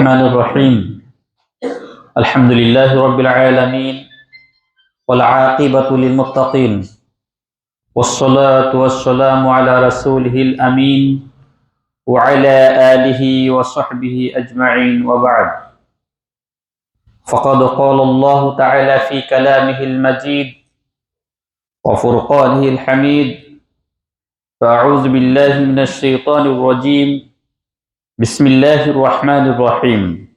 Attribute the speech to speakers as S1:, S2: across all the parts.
S1: الرحمن الرحيم. الحمد لله رب العالمين والعاقبة للمتقين والصلاة والسلام على رسوله الأمين وعلى آله وصحبه أجمعين وبعد. فقد قال الله تعالى في كلامه المجيد وفرقانه الحميد فأعوذ بالله من الشيطان الرجيم بسم الله الرحمن الرحيم.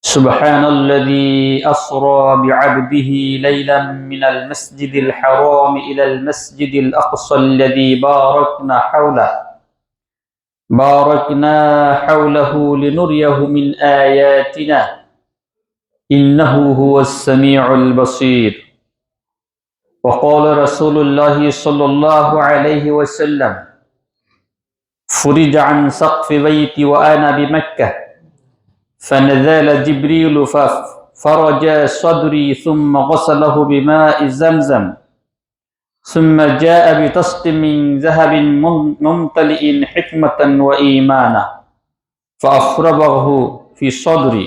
S1: سبحان الذي أسرى بعبده ليلا من المسجد الحرام إلى المسجد الأقصى الذي باركنا حوله. باركنا حوله لنريه من آياتنا. إنه هو السميع البصير. وقال رسول الله صلى الله عليه وسلم فرج عن سقف بيتي وأنا بمكة. فنزل جبريل ففرج صدري ثم غسله بماء زمزم. ثم جاء بطست من ذهب ممتلئ حكمة وإيمانا. فأفرغه في صدري.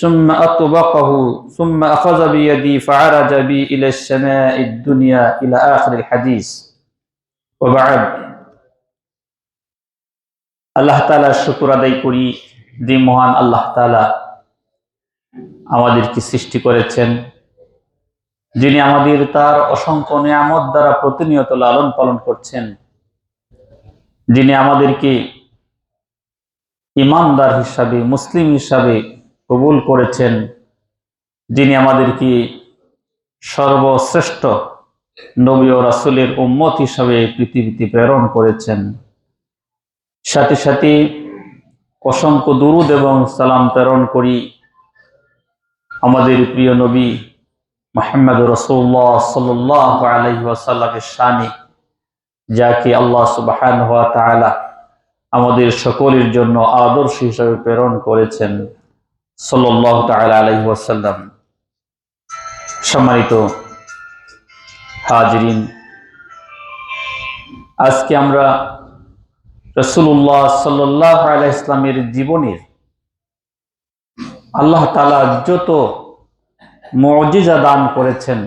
S1: ثم أطبقه. ثم أخذ بيدي فعرج بي إلى السماء الدنيا إلى آخر الحديث. وبعد. আল্লাহ তালা শুকুর আদায় করি যে মহান আল্লাহ তালা আমাদেরকে সৃষ্টি করেছেন, যিনি আমাদের তার অসংখ্য নিয়ামত দ্বারা প্রতিনিয়ত লালন পালন করছেন, যিনি আমাদেরকে ইমানদার হিসাবে, মুসলিম হিসাবে কবুল করেছেন, যিনি আমাদেরকে সর্বশ্রেষ্ঠ নবী ও রাসুলের উম্মত হিসাবে পৃথিবীতে প্রেরণ করেছেন। সাথে সাথে অসংখ্য দুরুদ এবং সালাম প্রেরণ করি আমাদের প্রিয় নবী মোহাম্মদ রসুল্লাহ সাল্লাহ ওয়াসাল্লামের শানে, যাকে আল্লাহ সুবাহান হওয়া তালা আমাদের সকলের জন্য আদর্শ হিসাবে প্রেরণ করেছেন সাল্লাহ তালা আলহি ওয়াসাল্লাম। সম্মানিত হাজরিন, আজকে আমরা রসুল্লাহ সাল্লাহ ইসলামের জীবনের আল্লাহ তালা যত মজিজা দান করেছেন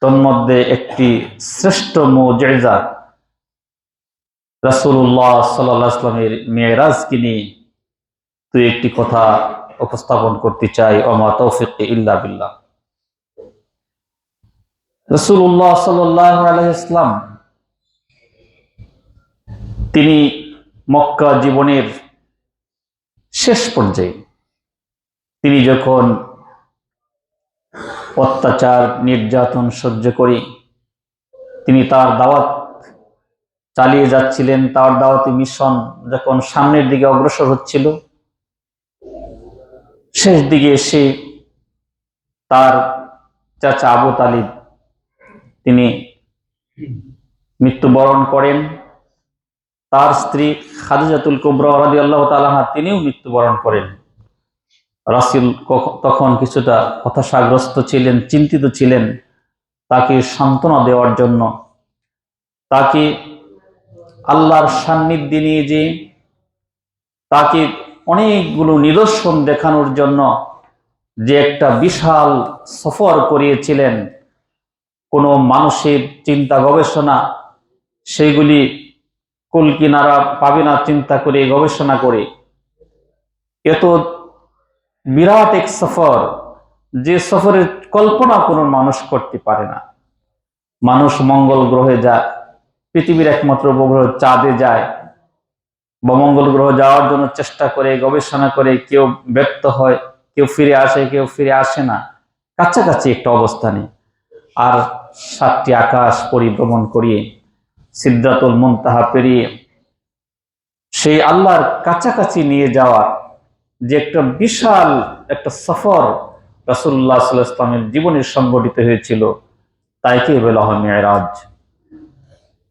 S1: তোর মধ্যে একটি শ্রেষ্ঠ মজেজা রসুল্লাহ সাল্লাহ ইসলামের মেয়েরাজকে নিয়ে তুই একটি কথা উপস্থাপন করতে চাই, ওমা তৌফিক ইল্লা বিল্লাহ। রসুল্লাহ সাল্লাহ ইসলাম তিনি মক্কা জীবনের শেষ পর্যায়ে তিনি যখন অত্যাচার, নির্যাতন সহ্য করে তিনি তার দাওয়াত চালিয়ে যাচ্ছিলেন, তার দাওয়াতি মিশন যখন সামনের দিকে অগ্রসর হচ্ছিল, শেষ দিকে এসে তার চাচা আবু তালিব তিনি মৃত্যুবরণ করেন। তার স্ত্রী খাদিজাতুল কুবরা রাজি আল্লাহ তালাহা তিনিও মৃত্যুবরণ করেন। রাসিল তখন কিছুটা হতাশাগ্রস্ত ছিলেন, চিন্তিত ছিলেন। তাকে সান্ত্বনা দেওয়ার জন্য, তাকে আল্লাহর সান্নিধ্যে নিয়ে যে তাকে অনেকগুলো নিদর্শন দেখানোর জন্য যে একটা বিশাল সফর করিয়েছিলেন, কোনো মানুষের চিন্তা গবেষণা, সেইগুলি কুল কিনারা পাবে না চিন্তা করে, গবেষণা করে। এত বিরাট এক সফর, যে সফরের কল্পনা কোনো মানুষ করতে পারে না। মানুষ মঙ্গল গ্রহে যায় পৃথিবীর একমাত্র উপগ্রহ চাঁদে যায়। বা মঙ্গল গ্রহ যাওয়ার জন্য চেষ্টা করে, গবেষণা করে, কেউ ব্যক্ত হয়, কেউ ফিরে আসে, কেউ ফিরে আসে না। কাছাকাছি একটা অবস্থানে। আর সাতটি আকাশ পরিভ্রমণ করিয়ে সিদ্ধাতুল মুনতাহা পেরিয়ে সেই আল্লাহর কাছাকাছি নিয়ে যাওয়া যে একটা বিশাল একটা সফর রাসুল্লাহ ইসলামের জীবনে সংগঠিত হয়েছিল তাইকে বলা হয় মেয়েরাজ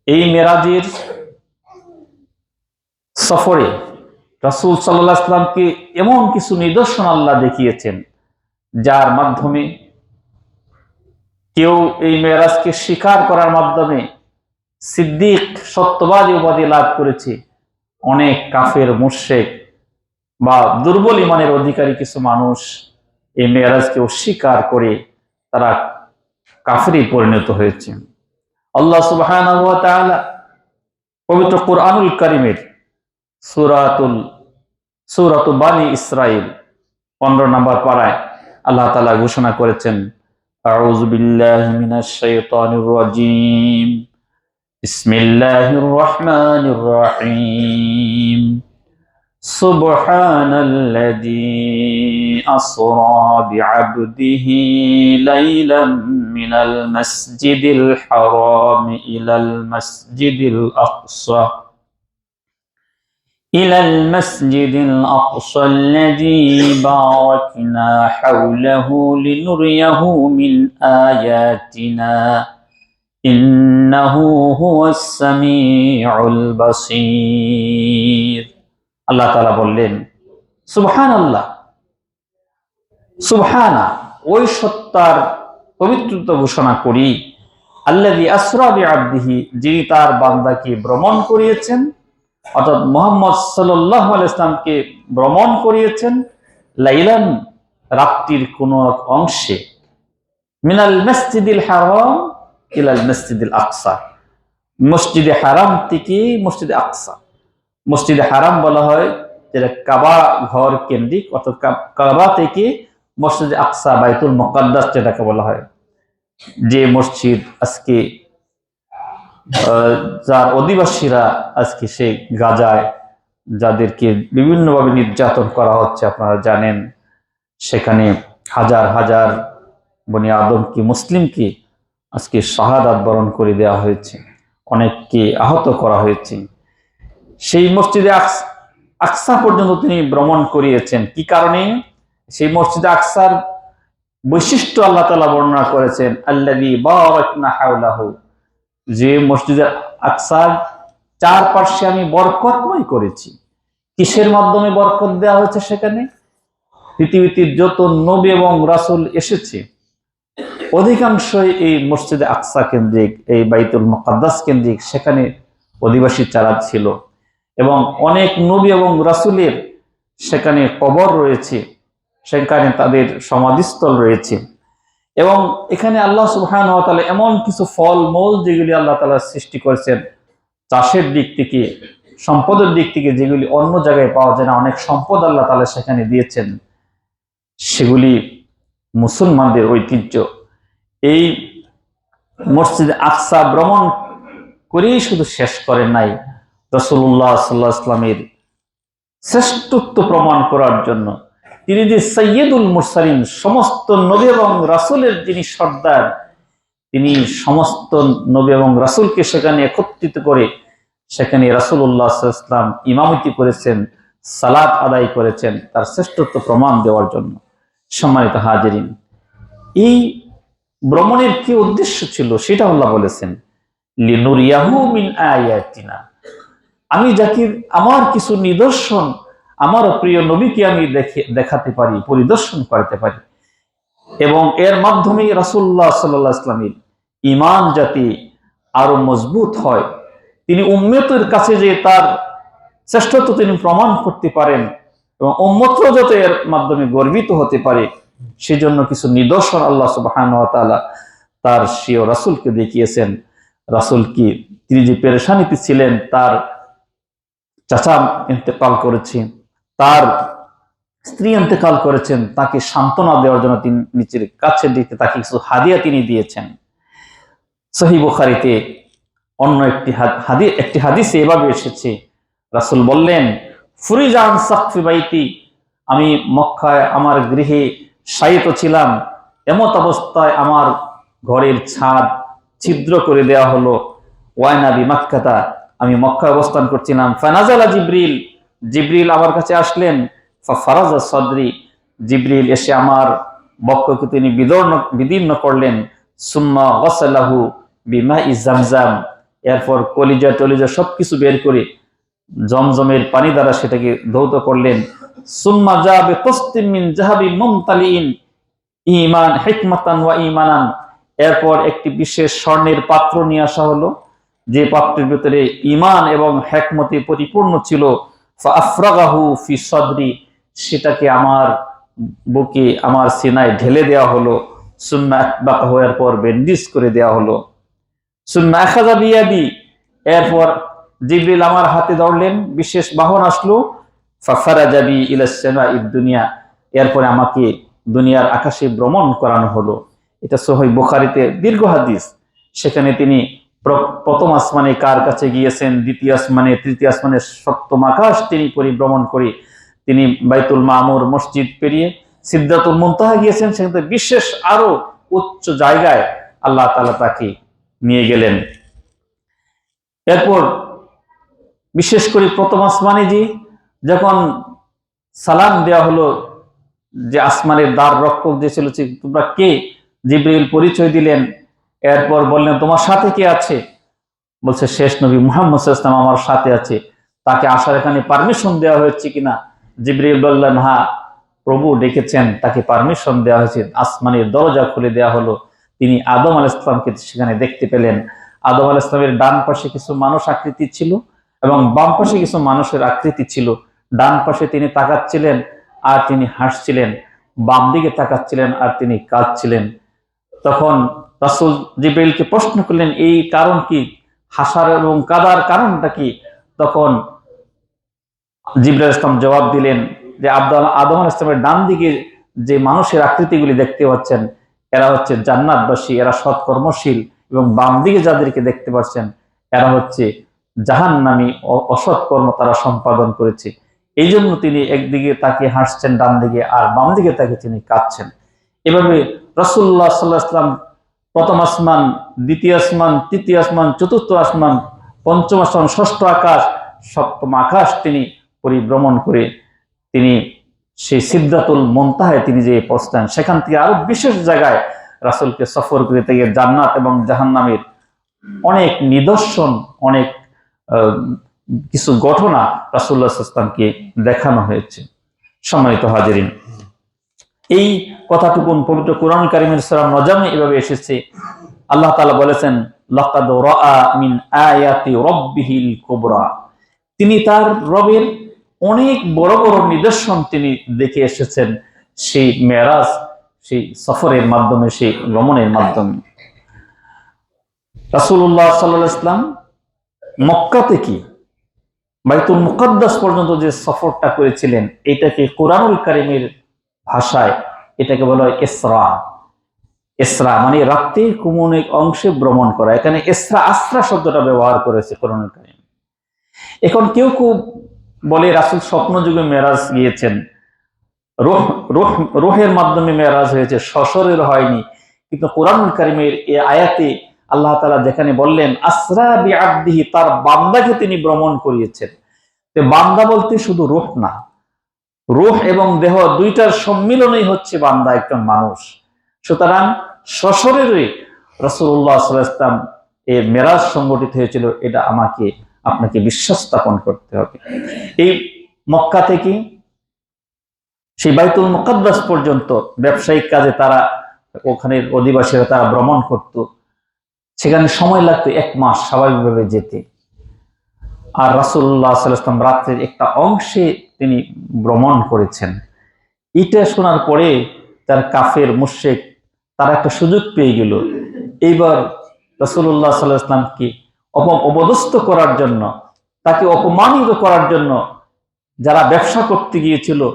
S1: এই মেরাজের সফরে রাসুল সাল্লাহ ইসলামকে এমন কিছু নিদর্শন আল্লাহ দেখিয়েছেন, যার মাধ্যমে কেউ এই মেয়েরাজকে স্বীকার করার মাধ্যমে সিদ্দিক সত্যবাদী উপাধি লাভ করেছে। অনেক কাফের মুর্শেক বা দুর্বল ইমানের অধিকারী কিছু মানুষ এই মেয়ারাজকে অস্বীকার করে তারা কাফেরে পরিণত হয়েছে। আল্লাহ তাআলা পবিত্র কোরআনুল করিমের সুরাতুল, সূরাতু বানি ইসরাইল 15 নম্বর পাড়ায় আল্লাহ তালা ঘোষণা করেছেন, আউযু বিল্লাহি মিনাশ শাইতানির রাজীম। بسم الله الرحمن الرحيم. سبحان الذي أسرى بعبده ليلا من المسجد الحرام إلى المسجد الأقصى. إلى المسجد الأقصى الذي باركنا حوله لنريه من آياتنا. আল্লাহ তালা বললেন সুবহান আল্লাহ সুবহানা, ওই সত্তার পবিত্রতা ঘোষণা করি আল্লাহি আসরাবি আব্দিহি যিনি তার বান্দাকে ভ্রমণ করিয়েছেন, অর্থাৎ মোহাম্মদ সাল্লাহ ইসলামকে ভ্রমণ করিয়েছেন, লাইলান, রাত্রির কোন অংশে, মিনাল মসজিদিল হারাম ইলাল মসজিদিল আকসা মসজিদে হারাম থেকে মসজিদে আকসা। মসজিদে হারাম বলা হয় যেটা কাবা ঘর কেন্দ্রিক, অর্থাৎ কাবা থেকে মসজিদে আকসা, বাইতুল মোকাদ্দাস যেটাকে বলা হয়। যে মসজিদ আজকে যার অধিবাসীরা আজকে সেই গাজায়, যাদেরকে বিভিন্নভাবে নির্যাতন করা হচ্ছে, আপনারা জানেন, সেখানে হাজার হাজার বনি আদমকে মুসলিমকে আজকে শাহাদাত বরণ করে দেওয়া হয়েছে, অনেককে আহত করা হয়েছে। সেই মসজিদে আকস- পর্যন্ত তিনি ভ্রমণ করিয়েছেন। কি কারণে? সেই মসজিদে আকসার বৈশিষ্ট্য আল্লাহ তালা বর্ণনা করেছেন আল্লাহি যে মসজিদের আকসার চারপাশে আমি বরকতময় করেছি। কিসের মাধ্যমে বরকত দেওয়া হয়েছে সেখানে? পৃথিবীতে যত নবী এবং রাসূল এসেছে অধিকাংশই এই মসজিদে আকসা কেন্দ্রিক, এই বাইতুল মুকাদ্দাস কেন্দ্রিক সেখানে অধিবাসী চারা ছিল। এবং অনেক নবী এবং রাসূলের সেখানে কবর রয়েছে, সেখানে তাদের সমাধিস্থল রয়েছে। এবং এখানে আল্লাহ সুবহান এমন কিছু ফল মূল যেগুলি আল্লাহ তালা সৃষ্টি করেছেন, চাষের দিক থেকে, সম্পদের দিক থেকে যেগুলি অন্য জায়গায় পাওয়া যায় না, অনেক সম্পদ আল্লাহ তালা সেখানে দিয়েছেন, সেগুলি মুসলমানদের ঐতিহ্য। এই মসজিদে আকসা ভ্রমণ করেই শুধু শেষ করেন নাই রসুল্লাহ সাল্লাহ ইসলামের শ্রেষ্ঠত্ব প্রমাণ করার জন্য। তিনি যে সৈয়দুল মুরসালিন, সমস্ত নবী এবং রাসূলের যিনি সর্দার, তিনি সমস্ত নবী এবং রাসূলকে সেখানে একত্রিত করে সেখানে আলাইহি ইসলাম ইমামতি করেছেন, সালাত আদায় করেছেন, তার শ্রেষ্ঠত্ব প্রমাণ দেওয়ার জন্য। সম্মানিত হাজিরিন। এই ভ্রমণের কি উদ্দেশ্য ছিল সেটা আল্লাহ বলেছেন আমি যাকে আমার কিছু নিদর্শন আমার প্রিয় নবীকে আমি দেখে, দেখাতে পারি, পরিদর্শন করতে পারি। এবং এর মাধ্যমে রাসূলুল্লাহ সাল্লাল্লাহু আলাইহি ইসলামের ইমান জাতি আরও মজবুত হয়। তিনি উম্মতের কাছে যে তার শ্রেষ্ঠত্ব তিনি প্রমাণ করতে পারেন এবং উম্মতও যাতে এর মাধ্যমে গর্বিত হতে পারে, সেজন্য কিছু নিদর্শন আল্লাহ সুবহানাহু ওয়া তার সিও রাসূলকে দেখিয়েছেন। রাসূল কি তিনি যে পেরেশানিতে ছিলেন, তার চাচা ইন্তেকাল করেছেন, তার স্ত্রী ইন্তেকাল করেছেন, তাকে সান্ত্বনা দেওয়ার জন্য তিনি নিচের কাছে দিতে তাকে কিছু হাদিয়া তিনি দিয়েছেন। সহি বুখারিতে অন্য একটি হাদি, একটি হাদিসে এভাবে এসেছে। রাসূল বললেন ফুরিজান সাকফি বাইতি। আমি মক্কায় আমার গৃহে শায়িত ছিলাম। এমত অবস্থায় আমার ঘরের ছাদ ছিদ্র করে দেওয়া হলো। ওয়াইনাবি মাক্কাতা, আমি মক্কায় অবস্থান করছিলাম। ফানাজালা জিব্রিল জিব্রিল আমার কাছে আসলেন। ফারাজা সদরি, জিব্রিল এসে আমার বক্ষকে তিনি বিদর্ণ, বিদীর্ণ করলেন। সুম্মা ওয়াসাল্লাহু বিমা ইজামজাম এরপর কলিজা টলিজা সবকিছু বের করে জমজমের পানি দ্বারা সেটাকে ধৌত করলেন। সুম্মা যাবে তস্তিম মিন জাহাবি মুমতালিন। ইমান হিকমাতান ওয়া ইমানান এরপর একটি বিশেষ স্বর্ণের পাত্র নিয়ে আসা হলো। যে পাত্রের ভিতরে ইমান এবং হেকমতে পরিপূর্ণ ছিল ফাফরাগাহু ফি সদরি। সেটাকে আমার বুকে, আমার সিনায় ঢেলে দেওয়া হলো। সুন্না বাঁকা হওয়ার পর ব্যান্ডিজ করে দেওয়া হলো। সুন্না খাজা বিয়াদি। এরপর জিবরিল আমার হাতে ধরলেন, বিশেষ বাহন আসলো ফাফারা যাবি ইলাসেমা ইদ দুনিয়া। এরপরে আমাকে দুনিয়ার আকাশে ভ্রমণ করানো হলো। এটা সোহই বুখারিতে দীর্ঘ হাদিস। সেখানে তিনি প্র- প্রথম আসমানে কার কাছে গিয়েছেন, দ্বিতীয় আসমানে, তৃতীয় আসমানে সপ্তম আকাশ তিনি পরিভ্রমণ করে তিনি বাইতুল মামুর মসজিদ পেরিয়ে সিদ্ধাতুল মুনতাহা গিয়েছেন। সেখানে বিশেষ আরও উচ্চ জায়গায় আল্লাহ তাআলা তাকে নিয়ে গেলেন। এরপর বিশেষ করে প্রথম আসমানে যে যখন সালাম দেওয়া হলো যে আসমানের দ্বার রক্ষক যে ছিল তোমরা কে? জিব্রাইল পরিচয় দিলেন। এরপর বললেন, তোমার সাথে কে আছে? বলছে, শেষ নবী মুহাম্মদ ইসলাম আমার সাথে আছে। তাকে আসার এখানে পারমিশন দেওয়া হয়েছে কিনা? জিব্রাইল বললেন হ্যাঁ প্রভু ডেকেছেন, তাকে পারমিশন দেওয়া হয়েছে। আসমানের দরজা খুলে দেওয়া হলো। তিনি আদম আল ইসলামকে সেখানে দেখতে পেলেন। আদম আল ইসলামের ডান পাশে কিছু মানুষ আকৃতি ছিল। এবং বাম পাশে কিছু মানুষের আকৃতি ছিল। ডান পাশে তিনি তাকাচ্ছিলেন আর তিনি হাসছিলেন। বাম দিকে তাকাচ্ছিলেন আর তিনি কাঁদছিলেন। তখন রাসুল জিব্রাইলকে প্রশ্ন করলেন, এই কারণ কি? হাসার এবং কাদার কারণটা কি? তখন জিব্রাইল ইসলাম জবাব দিলেন যে, আব্দুল, আদম আল ইসলামের ডান দিকে যে মানুষের আকৃতিগুলি দেখতে পাচ্ছেন, এরা হচ্ছে জান্নাতবাসী, এরা সৎকর্মশীল এবং বাম দিকে যাদেরকে দেখতে পাচ্ছেন, এরা হচ্ছে জাহান নামী অসৎ কর্ম তারা সম্পাদন করেছে। এই জন্য তিনি একদিকে তাকে হাসছেন ডান দিকে আর বাম দিকে তাকে তিনি কাঁদছেন। এভাবে রসুল্লাহ সাল্লাহ আসলাম প্রথম আসমান, দ্বিতীয় আসমান, তৃতীয় আসমান, চতুর্থ আসমান, পঞ্চম আসমান, ষষ্ঠ আকাশ, সপ্তম আকাশ তিনি পরিভ্রমণ করে তিনি সেই সিদ্ধাতুল মন্তাহায় তিনি যে পৌঁছলেন সেখান থেকে আরও বিশেষ জায়গায় রাসুলকে সফর করে থেকে জান্নাত এবং জাহান্নামের অনেক নিদর্শন, অনেক কিছু ঘটনা রাসুল্লাহ ইসলামকে দেখানো হয়েছে। সম্মানিত হাজিরিন, এই কথাটুকুন পবিত্র কোরআন কারিমের সালাম নজামে এভাবে এসেছে। আল্লাহ তাআলা বলেছেন, লাকাদ মিন কুবরা। তিনি তার রবের অনেক বড় বড় নিদর্শন তিনি দেখে এসেছেন। সেই মেরাজ, সেই সফরের মাধ্যমে, সেই ভ্রমণের মাধ্যমে। রাসূলুল্লাহ সাল্লাহ ইসলাম মক্কা থেকে বাইতুল মুকদ্দাস পর্যন্ত যে সফরটা করেছিলেন, এটাকে কোরআনুল কারিমের ভাষায় এটাকে বলা হয় এসরা এসরা মানে রাত্রির কোন এক অংশে ভ্রমণ করা। এখানে এসরা আশ্রা শব্দটা ব্যবহার করেছে কোরআনুল কারিম। এখন কেউ কেউ বলে, রাসুল স্বপ্ন যুগে মেরাজ গিয়েছেন। রোহ রোহ, রোহের মাধ্যমে মেরাজ হয়েছে, সশরের হয়নি। কিন্তু কোরআনুল কারিমের এই আয়াতে আল্লাহ তালা যেখানে বললেন, আসরা বি আব্দিহি তার বান্দাকে তিনি ভ্রমণ করিয়েছেন। বান্দা বলতে শুধু রূহ না, রূহ এবং দেহ দুইটার সম্মিলনই হচ্ছে বান্দা একজন মানুষ। সুতরাং সশরেরই রসুল্লাহ সাল্লাম এর মেরাজ সংগঠিত হয়েছিল, এটা আমাকে, আপনাকে বিশ্বাস স্থাপন করতে হবে। এই মক্কা থেকে সেই বাইতুল মুকাদ্দাস পর্যন্ত ব্যবসায়িক কাজে তারা, ওখানের অধিবাসীরা তারা ভ্রমণ করত। সেখানে সময় লাগতো এক মাস স্বাভাবিকভাবে যেতে। আর রাসুল্লাহ সাল্লাম রাত্রের একটা অংশে তিনি ভ্রমণ করেছেন। এটা শোনার পরে তার কাফের মুশেক তারা একটা সুযোগ পেয়ে গেল। এইবার রসুল্লাহ সাল্লাহ অপ- অপদস্থ করার জন্য, তাকে অপমানিত করার জন্য যারা ব্যবসা করতে গিয়েছিল,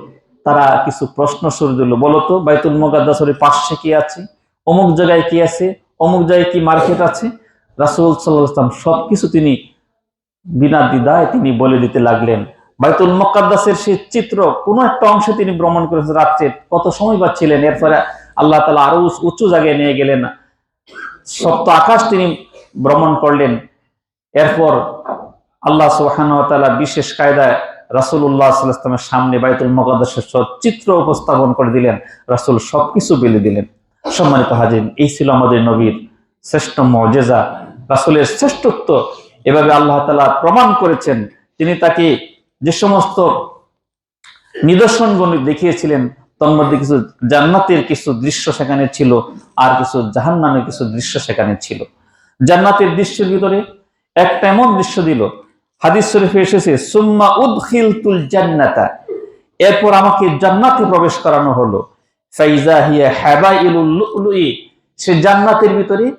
S1: তারা কিছু প্রশ্ন শুরু দিল। বলতো বাইতুল মুকাদ্দাসের পাশে কি আছে? অমুক জায়গায় কি আছে? অমুক জায়গায় কি মার্কেট আছে? রাসুল সাল্লাহ ইসলাম সবকিছু তিনি বিনা দ্বিধায় তিনি বলে দিতে লাগলেন। বাইতুল মুকাদ্দাসের সেই চিত্র কোনো একটা অংশে তিনি ভ্রমণ করেছেন রাত্রে। কত সময় পাচ্ছিলেন এরপরে আল্লাহ তালা আরও উচ- জায়গায় নিয়ে গেলেন। সপ্ত আকাশ তিনি ভ্রমণ করলেন। এরপর আল্লাহ তাআলা বিশেষ কায়দায় রাসূলুল্লাহ সাল্লাল্লাহু আলাইহি সামনে বাইতুল মুকাদ্দাসের সব চিত্র উপস্থাপন করে দিলেন। রাসূল সবকিছু বেলে দিলেন। সম্মানিত হাজির, এই ছিল আমাদের নবীর শ্রেষ্ঠ মজেজা, রাসূলের শ্রেষ্ঠত্ব। এভাবে আল্লাহ তাআলা প্রমাণ করেছেন, তিনি তাকে যে সমস্ত নিদর্শনগুলো দেখিয়েছিলেন, তার মধ্যে কিছু জান্নাতের কিছু দৃশ্য সেখানে ছিল আর কিছু জাহান্নামের কিছু দৃশ্য সেখানে ছিল। জান্নাতের দৃশ্যের ভিতরে একটা এমন দৃশ্য দিল, হাদিস শরীফে এসেছে, সুম্মা উদখিলতুল জান্নাতা এরপর আমাকে জান্নাতে প্রবেশ করানো হলো। ফাইজা হিয়া হাবাইলুল লুলুই, সে জান্নাতের ভিতরে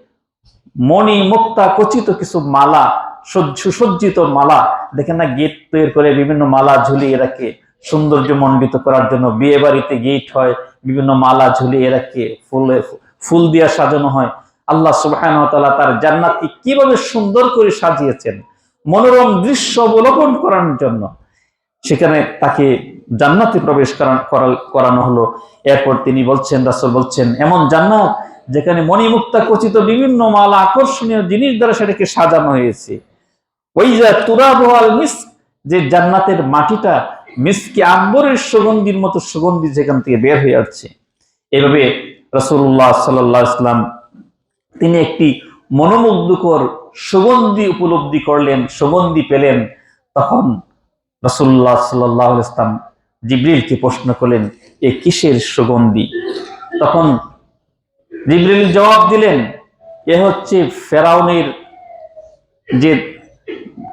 S1: মণি মুক্তা কচিত কিছু মালা, সজ্জ- সুসজ্জিত মালা, দেখেন না গেট তৈরি করে বিভিন্ন মালা ঝুলিয়ে রাখে, সৌন্দর্য মণ্ডিত করার জন্য বিয়ে বাড়িতে গেট হয়, বিভিন্ন মালা ঝুলিয়ে রাখে, ফুলে ফুল দিয়া সাজানো হয়। আল্লাহ সুবাহ তার জান্নাতকে কীভাবে সুন্দর করে সাজিয়েছেন, মনোরম দৃশ্য অবলোকন করার জন্য। সেখানে তাকে জান্নাতে প্রবেশ করা- করা- করানো হলো। এরপর তিনি বলছেন, রাসূল বলছেন, এমন জান্নাত যেখানে মণিমুক্তা খচিত বিভিন্ন মালা আকর্ষণীয় জিনিস দ্বারা সেটাকে সাজানো হয়েছে। ওই যে তুরাবহাল মিস যে জান্নাতের মাটিটা মিসকে আম্বরের সুগন্ধির মতো সুগন্ধি যেখান থেকে বের হয়ে আসছে। এভাবে রসুল্লাহ সাল্লাহ ইসলাম তিনি একটি মনোমুগ্ধকর সুগন্ধি উপলব্ধি করলেন, সুগন্ধি পেলেন। তখন রসুল্লাহ সাল্লাহ ইসলাম জিবরিলকে প্রশ্ন করলেন, এ কিসের সুগন্ধি? তখন জিবরিল জবাব দিলেন, এ হচ্ছে ফেরাউনের যে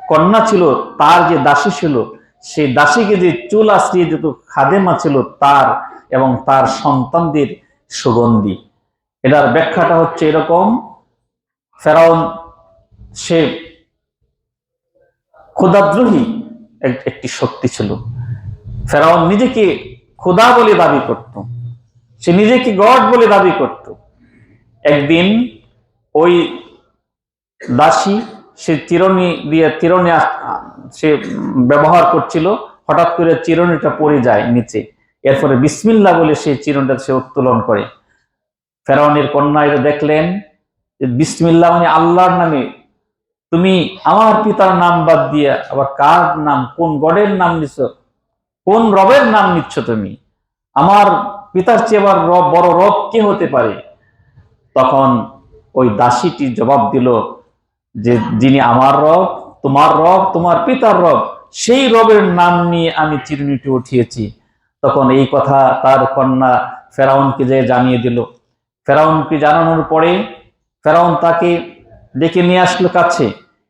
S1: কন্যা ছিল, তার যে দাসী ছিল সেই দাসীকে যে চুল আশ্রিয়ে যেত খাদেমা ছিল তার এবং তার সন্তানদের সুগন্ধি। এটার ব্যাখ্যাটা হচ্ছে এরকম, ফেরাউন, সে ক্ষুদাদ্রোহী এক- একটি শক্তি ছিল। ফেরাউন নিজেকে খোদা বলে দাবি করত। সে নিজেকে গড বলে দাবি করত। একদিন ওই দাসী সে চিরনি দিয়ে চিরনি সে ব্যবহার করছিল, হঠাৎ করে চিরনিটা পড়ে যায় নিচে। এরপরে বিসমিল্লা বলে সেই চিরনিটা সে উত্তোলন করে। ফেরাউনের কন্যা এটা দেখলেন বিসমিল্লা মানে আল্লাহর নামে। তুমি আমার পিতার নাম বাদ দিয়ে আবার কার নাম, কোন গডের নাম নিচ্ছ কোন রবের নাম নিচ্ছ তুমি? আমার পিতার চেয়ে আবার রব, বড় রব কে হতে পারে? তখন ওই দাসীটি জবাব দিল যে, যিনি আমার রব, তোমার রব, তোমার পিতার রব, সেই রবের নাম নিয়ে আমি চিরুনিটি উঠিয়েছি। তখন এই কথা তার কন্যা ফেরাউনকে যে জানিয়ে দিল। ফেরাউনকে জানানোর পরে ফেরাউন তাকে ডেকে নিয়ে আসলো কাছে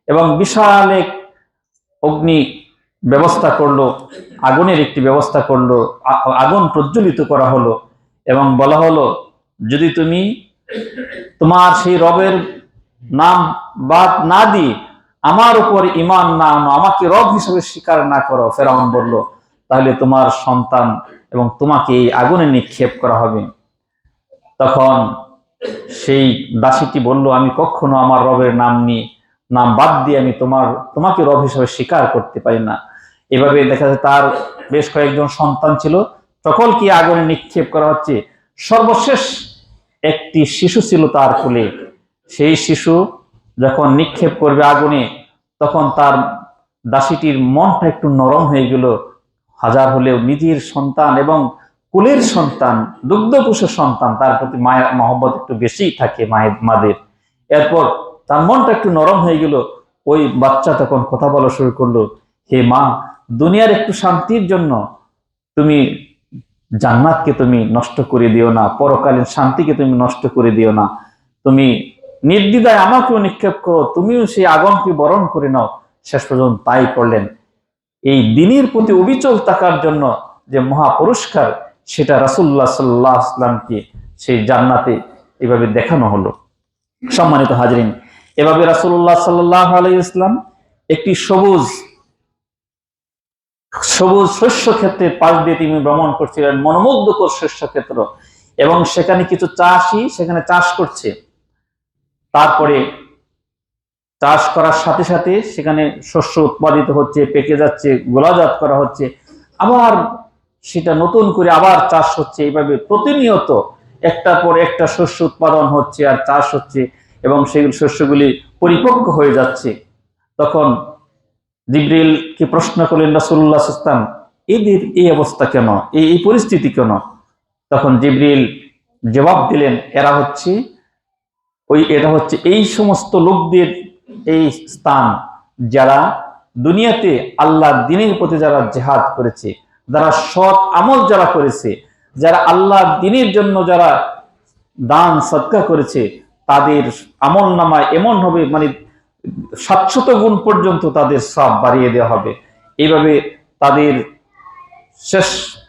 S1: এবং বিশাল এক অগ্নি ব্যবস্থা করল। আগুনের একটি ব্যবস্থা করল আগুন প্রজ্বলিত করা হলো এবং বলা হলো, যদি তুমি তোমার সেই রবের নাম বাদ না দিয়ে আমার উপর ইমান না আনো, আমাকে রব হিসেবে স্বীকার না করো, ফেরাউন বলল, তাহলে তোমার সন্তান এবং তোমাকে এই আগুনে নিক্ষেপ করা হবে। তখন সেই দাসীটি বলল, আমি কখনো আমার রবের নাম নিয়ে, নাম বাদ দিয়ে আমি তোমার, তোমাকে রব হিসেবে স্বীকার করতে পারি না। এভাবে দেখা যায় তার বেশ কয়েকজন সন্তান ছিল। সকলকে আগুনে নিক্ষেপ করা হচ্ছে? সর্বশেষ একটি শিশু ছিল তার কোলে। সেই শিশু যখন নিক্ষেপ করবে আগুনে, তখন তার দাসীটির মনটা একটু নরম হয়ে গেল। হাজার হলেও নিজের সন্তান এবং কুলের সন্তান দুগ্ধপুষের সন্তান, তার প্রতি মায়ের মহব্বত একটু বেশি থাকে মায়ের, মাদের। এরপর তার মনটা একটু নরম হয়ে গেল। ওই বাচ্চা তখন কথা বলা শুরু করল, হে মা দুনিয়ার একটু শান্তির জন্য তুমি জান্নাতকে তুমি নষ্ট করে দিও না, পরকালীন শান্তিকে তুমি নষ্ট করে দিও না। তুমি নির্দ্বিধায় আমাকেও নিক্ষেপ করো, তুমিও সেই আগুনকে বরণ করে নাও। শেষ পর্যন্ত তাই করলেন। এই দিনের প্রতি অবিচল থাকার জন্য যে মহা পুরস্কার সেটা রাসুল্লাহ সাল্লাহ আসলামকে সেই জান্নাতে এভাবে দেখানো হলো। সম্মানিত হাজরিন, এভাবে রাসুল্লাহ সাল্লাহ আলাই ইসলাম একটি সবুজ সবুজ শস্য ক্ষেত্রে পাশ দিয়ে তিনি ভ্রমণ করছিলেন, মনোমুগ্ধকর শস্য ক্ষেত্র। এবং সেখানে কিছু চাষি সেখানে চাষ করছে। তারপরে চাষ করার সাথে সাথে সেখানে শস্য উৎপাদিত হচ্ছে, পেকে যাচ্ছে, গোলাজাত করা হচ্ছে। আবার সেটা নতুন করে আবার চাষ হচ্ছে। এইভাবে প্রতিনিয়ত একটার পর একটা শস্য উৎপাদন হচ্ছে আর চাষ হচ্ছে এবং সেই শস্যগুলি পরিপক্ক হয়ে যাচ্ছে। তখন জিব্রিলকে প্রশ্ন করলেন রাসুল্লাহ ইসলাম এদের এই অবস্থা কেন? এই এই পরিস্থিতি কেন? তখন জিব্রিল জবাব দিলেন, এরা হচ্ছে, ওই এটা হচ্ছে এই সমস্ত লোকদের এই স্থান যারা দুনিয়াতে আল্লাহ দিনের প্রতি যারা জেহাদ করেছে, যারা সৎ আমল যারা করেছে, যারা আল্লাহ দিনের জন্য যারা দান, সৎকার করেছে, তাদের আমল নামায় এমন হবে মানে সাতশত গুণ পর্যন্ত তাদের সব বাড়িয়ে দেওয়া হবে। এইভাবে তাদের শেষ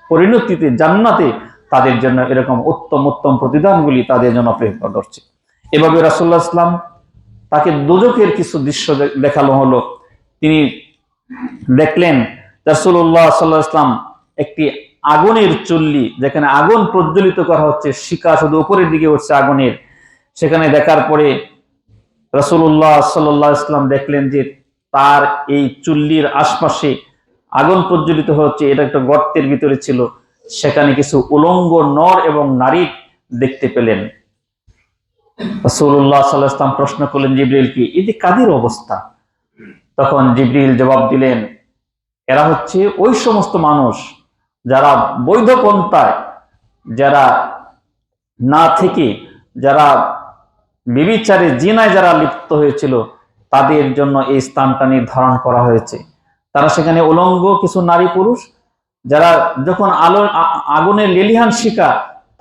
S1: পরিণতিতে, জান্নাতে তাদের জন্য এরকম উত্তম উত্তম প্রতিদানগুলি তাদের জন্য অপেক্ষা করছে। এভাবে রাসুল্লাহ ইসলাম তাকে দুজকের কিছু দৃশ্য দেখানো হলো। তিনি দেখলেন রাসুল্লাহ সাল্লাহ ইসলাম একটি আগুনের চুল্লি, যেখানে আগুন প্রজ্বলিত করা হচ্ছে শিকা শুধু উপরের দিকে উঠছে আগুনের। সেখানে দেখার পরে রসুল্লাহ সাল্লাহ ইসলাম দেখলেন যে তার এই চুল্লির আশপাশে আগুন প্রজ্বলিত হচ্ছে, এটা একটা গর্তের ভিতরে ছিল, সেখানে কিছু উলঙ্গ নর এবং নারী দেখতে পেলেন। রসুল্লাহ সাল্লাহ ইসলাম প্রশ্ন করলেন, জিব্রিল কি? এটি কাদের অবস্থা। তখন জিব্রিল জবাব দিলেন, এরা হচ্ছে ওই সমস্ত মানুষ যারা বৈধ পন্থায়, যারা না থেকে, যারা বিবিচারে জিনায় যারা লিপ্ত হয়েছিল, তাদের জন্য এই স্থানটা নির্ধারণ করা হয়েছে। তারা সেখানে উলঙ্গ কিছু নারী পুরুষ, যারা যখন আলো আগুনের লেলিহান শিকা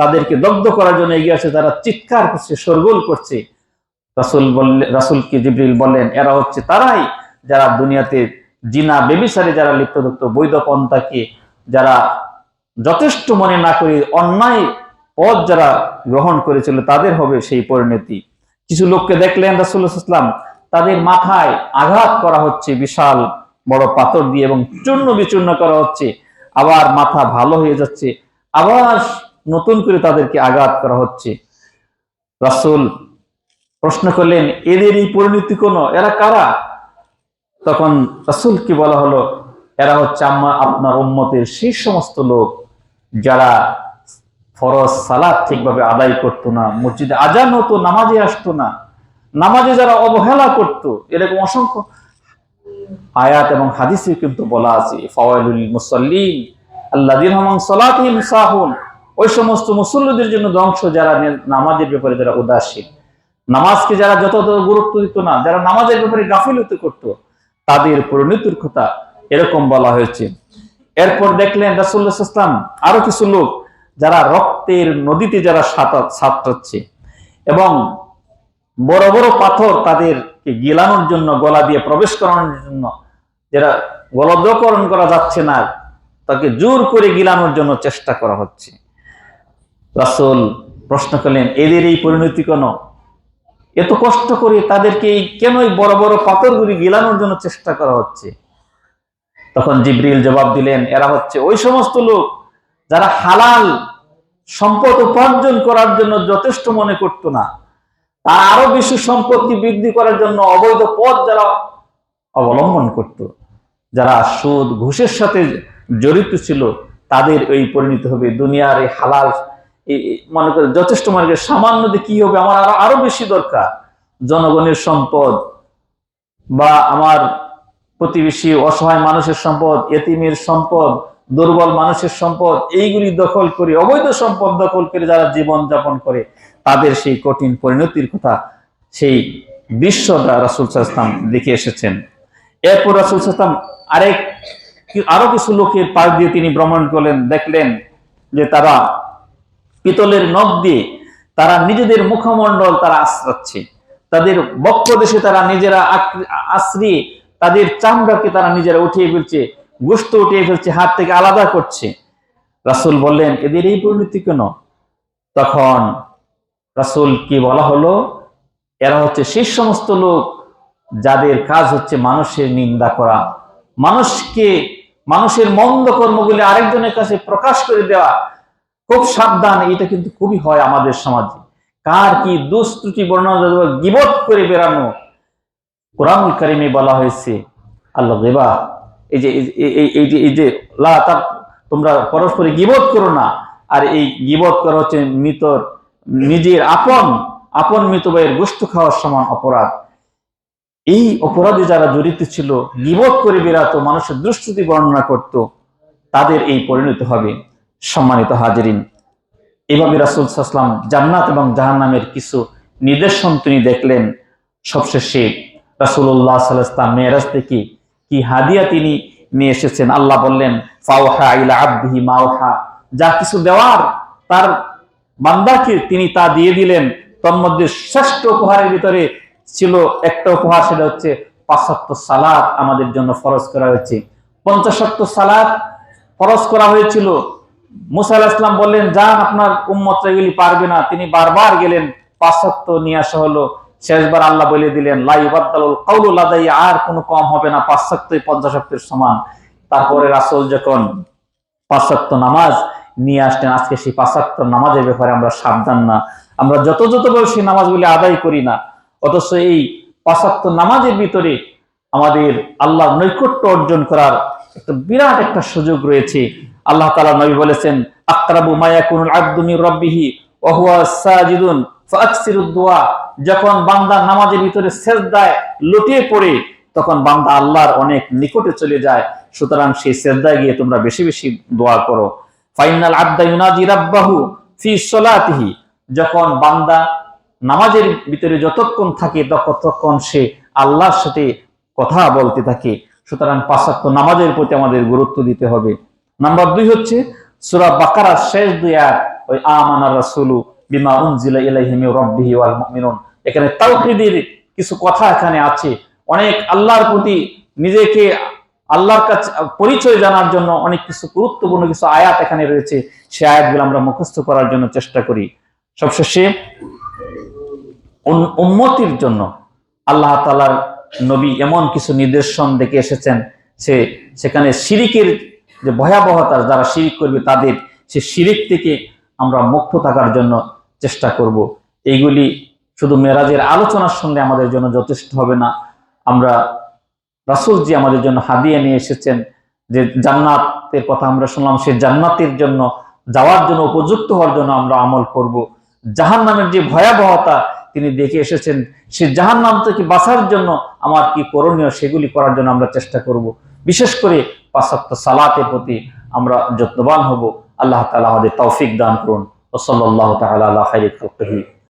S1: তাদেরকে দগ্ধ করার জন্য এগিয়ে আসে, তারা চিৎকার করছে, শোরগোল করছে। রাসুল বললে, রাসুলকে জিব্রিল বললেন, এরা হচ্ছে তারাই যারা দুনিয়াতে জিনা বেবিসারে যারা লিপ্ত থাকতো বৈধ পন্থাকে যারা যথেষ্ট মনে না করে অন্যায় পথ যারা গ্রহণ করেছিল, তাদের হবে সেই পরিণতি। কিছু লোককে দেখলেন রাসুল্লাহাম তাদের মাথায় আঘাত করা হচ্ছে, বিশাল বড় পাথর দিয়ে এবং চূর্ণ বিচূর্ণ করা হচ্ছে, আবার মাথা ভালো হয়ে যাচ্ছে, আবার নতুন করে তাদেরকে আঘাত করা হচ্ছে। রাসুল প্রশ্ন করলেন, এদের এই পরিণতি কোন? এরা কারা? তখন রাসুল কি বলা হলো? এরা হচ্ছে আমার আপনার উম্মতের সেই সমস্ত লোক যারা ফরজ সালাদ ঠিকভাবে আদায় করতো না, মসজিদে আজান হতো, নামাজে আসতো না, নামাজে যারা অবহেলা করত, এরকম অসংখ্য আয়াত এবং হাদিসে কিন্তু বলা আছে, ফাওয়াইলুল মুসাল্লিন, আল্লাযিন হুম সালাতিহিম সাহুন, ওই সমস্ত মুসল্লিদের জন্য ধ্বংস, যারা নামাজের ব্যাপারে যারা উদাসীন। নামাজকে যারা যত গুরুত্ব দিত না, যারা নামাজের ব্যাপারে গাফিলতি করত, তাদের পরিণতির কথা এরকম বলা হয়েছে। এরপর দেখলেন রাসুল্লাহ ইসলাম আরও কিছু লোক যারা রক্তের নদীতে যারা সাঁতার সাঁতরাচ্ছে এবং বড় বড় পাথর তাদেরকে গিলানোর জন্য, গলা দিয়ে প্রবেশ করানোর জন্য, যারা গলদকরণ করা যাচ্ছে না, তাকে জোর করে গিলানোর জন্য চেষ্টা করা হচ্ছে। রাসূল প্রশ্ন করলেন, এদের এই পরিণতি কেন? এত কষ্ট করে তাদেরকে এই কেন এই বড় বড় পাথরগুলি গিলানোর জন্য চেষ্টা করা হচ্ছে? তখন জিব্রিল জবাব দিলেন, এরা হচ্ছে ওই সমস্ত লোক যারা হালাল সম্পদ উপার্জন করার জন্য যথেষ্ট মনে করত না, তার আরও বেশি সম্পত্তি বৃদ্ধি করার জন্য অবৈধ পথ যারা অবলম্বন করত, যারা সুদ, ঘুষের সাথে জড়িত ছিল, তাদের এই পরিণত হবে দুনিয়ার এই হালাল মনে করে যথেষ্ট মনে করে সামান্য দিয়ে কি হবে আমার আরও আরও বেশি দরকার। জনগণের সম্পদ বা আমার প্রতিবেশী অসহায় মানুষের সম্পদ, এতিমের সম্পদ দুর্বল মানুষের সম্পদ, এইগুলি দখল করে, অবৈধ সম্পদ দখল করে যারা জীবন যাপন করে, তাদের সেই কঠিন পরিণতির কথা সেই বিশ্বটা রাসুল সাল্লাম দেখে এসেছেন। এরপর রাসুল সাল্লাম আরেক আরও কিছু লোকের পাশ দিয়ে তিনি ভ্রমণ করলেন, দেখলেন যে তারা পিতলের নখ দিয়ে তারা নিজেদের মুখমণ্ডল তারা আশ্রাচ্ছে। তাদের বক্ষ দেশে তারা নিজেরা আশ্রিয়ে তাদের চামড়াকে তারা নিজেরা উঠিয়ে ফেলছে। গোস্ত উঠিয়ে ফেলছে, হাত থেকে আলাদা করছে। রাসূল বললেন, এদের এই পরিণতি কেন? তখন রাসূল কি বলা হলো? এরা হচ্ছে সেই সমস্ত লোক যাদের কাজ হচ্ছে মানুষের নিন্দা করা। মানুষকে, মানুষের মন্দ কর্মগুলি আরেকজনের কাছে প্রকাশ করে দেওয়া খুব সাবধান, এটা কিন্তু খুবই হয় আমাদের সমাজে। কার কি দুস্ত্রুটি বর্ণনা গিবত করে বেড়ানো? কোরআন কারিমে বলা হয়েছে, আল্লাহ দেবা এই যে, এই- যে, এই যে লা তোমরা পরস্পরে গিবত করো না। আর এই গিবত করা হচ্ছে মৃতর, নিজের আপন আপন মৃত ভাইয়ের গোষ্ঠ খাওয়ার সমান অপরাধ। এই অপরাধে যারা জড়িত ছিল, গিবত করে বেড়াতো, মানুষের দুষ্কৃতি বর্ণনা করত, তাদের এই পরিণতি হবে। সম্মানিত হাজিরিন, এভাবে রাসুল সাসলাম জান্নাত এবং জাহান্নামের কিছু নিদর্শন তিনি দেখলেন। সবশেষে রাসুল্লাহ সাল্লাম মেয়েরাজ থেকে কি হাদিয়া তিনি নিয়ে এসেছেন। আল্লাহ বললেন, ফাওহা ইলা মাওহা। যা কিছু দেওয়ার, তার বান্দাকে তিনি তা দিয়ে দিলেন। তন্মধ্যে শ্রেষ্ঠ উপহারের ভিতরে ছিল একটা উপহার, সেটা হচ্ছে পাঁচাত্ত সালাদ আমাদের জন্য ফরজ করা হয়েছে। পঞ্চাশত্ব সালাদ ফরজ করা হয়েছিল। মুসা ইসলাম বললেন, যান, আপনার উম্মত এগুলি পারবে না। তিনি বারবার গেলেন পাশ্চাত্য নিয়ে আসা হলো। শেষবার আল্লাহ বলে দিলেন লাইবাদ্দালুল আর কোনো কম হবে না পাশ্চাত্যই পঞ্চাশক্তের সমান। তারপরে রাসূল যখন পাশ্চাত্য নামাজ নিয়ে আসলেন, আজকে সেই পাশ্চাত্য নামাজের ব্যাপারে আমরা সাবধান না। আমরা যত যত বড় সেই নামাজগুলি আদায় করি না, অথচ এই পাশ্চাত্য নামাজের ভিতরে আমাদের আল্লাহ নৈকট্য অর্জন করার একটা বিরাট একটা সুযোগ রয়েছে। আল্লাহ তাআলা নবী বলেছেন, আকরাবু মায়াকুনুল আব্দু মির রাব্বিহি, ওয়া সাজিদুন। যখন বান্দা নামাজের ভিতরে সেজদায় লুটিয়ে পড়ে, তখন বান্দা আল্লাহর অনেক নিকটে চলে যায়। সুতরাং সেই সেজদায় গিয়ে তোমরা বেশি বেশি দোয়া করো। ফাইনাল আব্দা ইউনাজি রাব্বাহু ফি সলাতিহি, যখন বান্দা নামাজের ভিতরে যতক্ষণ থাকে ততক্ষণ সে আল্লাহর সাথে কথা বলতে থাকে। সুতরাং পাশ্চাত্য নামাজের প্রতি আমাদের গুরুত্ব দিতে হবে। নাম্বার দুই হচ্ছে, সুরা বাকারার শেষ দুই আয়াত, ওই আমানার রাসূলু বিমা উনজিলা ইলাইহি মির রাব্বিহি ওয়াল মুমিনুন। এখানে তাওহীদের কিছু কথা এখানে আছে। অনেক আল্লাহর প্রতি নিজেকে আল্লাহর কাছে, পরিচয় জানার জন্য অনেক কিছু গুরুত্বপূর্ণ কিছু আয়াত এখানে রয়েছে। সেই আয়াতগুলো আমরা মুখস্থ করার জন্য চেষ্টা করি। সবশেষে উন- উন্মতির জন্য আল্লাহ তালার নবী এমন কিছু নির্দেশন দেখে এসেছেন। সে, সেখানে শিরিকের যে ভয়াবহতার, যারা শিরিক করবে তাদের সে শিরিক থেকে আমরা মুক্ত থাকার জন্য চেষ্টা করব। এইগুলি শুধু মেরাজের আলোচনার সঙ্গে আমাদের জন্য যথেষ্ট হবে না। আমরা রাসূল জি আমাদের জন্য হাদিয়া নিয়ে এসেছেন যে জান্নাতের কথা আমরা শুনলাম সে জান্নাতের জন্য, যাওয়ার জন্য, উপযুক্ত হওয়ার জন্য আমরা আমল করব। জাহান নামের যে ভয়াবহতা তিনি দেখে এসেছেন সে জাহান নাম থেকে বাঁচার জন্য আমার কি করণীয় সেগুলি করার জন্য আমরা চেষ্টা করব। বিশেষ করে পাশ্চাত্য সালাতের প্রতি আমরা যত্নবান হব। আল্লাহ তালা আমাদের তৌফিক দান করুন। ও সাল্লাহ তালা আল্লাহ